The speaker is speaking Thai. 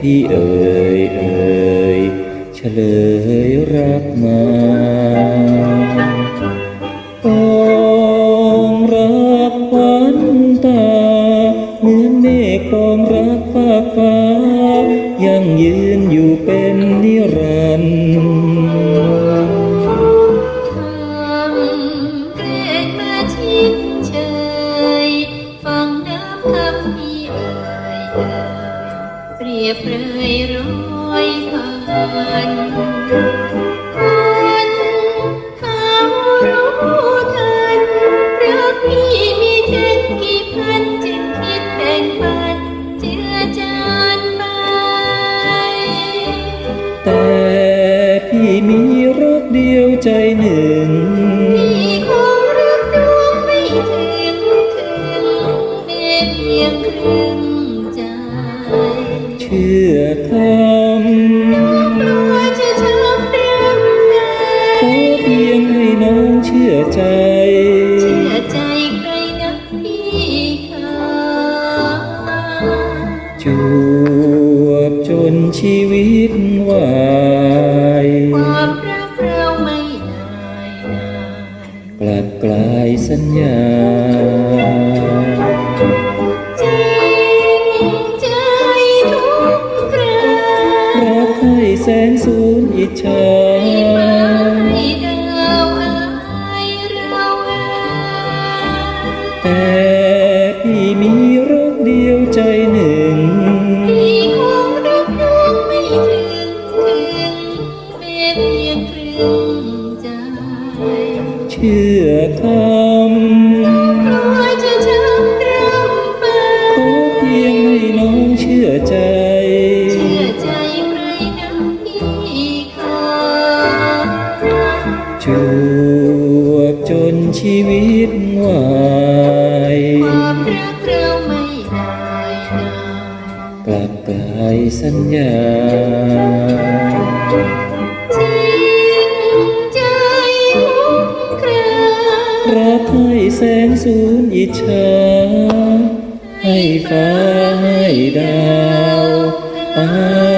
พี่เอ่ยเอ่ยเฉลยรักมาองรักควันตา เหมือนเมฆกองรักฟ้าฟ้า ยังยืนอยู่เป็นนิรันดร์ เปรยร้อยพันคนเขารู้ทันรักพี่มีเช่นกี่พันจึงคิดแบ่งปันเจือจานไป แต่พี่มีรักเดียวใจหนึ่ง พี่คงรักดวงไม่ถึงถึงแม้เพียงครึ่ง นชีวิตวายความรักเราไม่นายนายกลับกลายสัญญาจริงใจทุกครารักให้แสนสูญอิจฉาให้ฟ้าให้ดาวอายเราอาแต่พี่มีรักเดียวใจหนึ่ง ชื่อคกลัวจะช้ำรำไปำขอเพียงให้น้องเชื่อใจ เชื่อใจใครนักพี่ค่ะจวบจนชีวิตวายความรักเราไม่นายนายกลับกลายสัญญา แสงสูญอิจฉาให้ฟ้าให้ดาวอา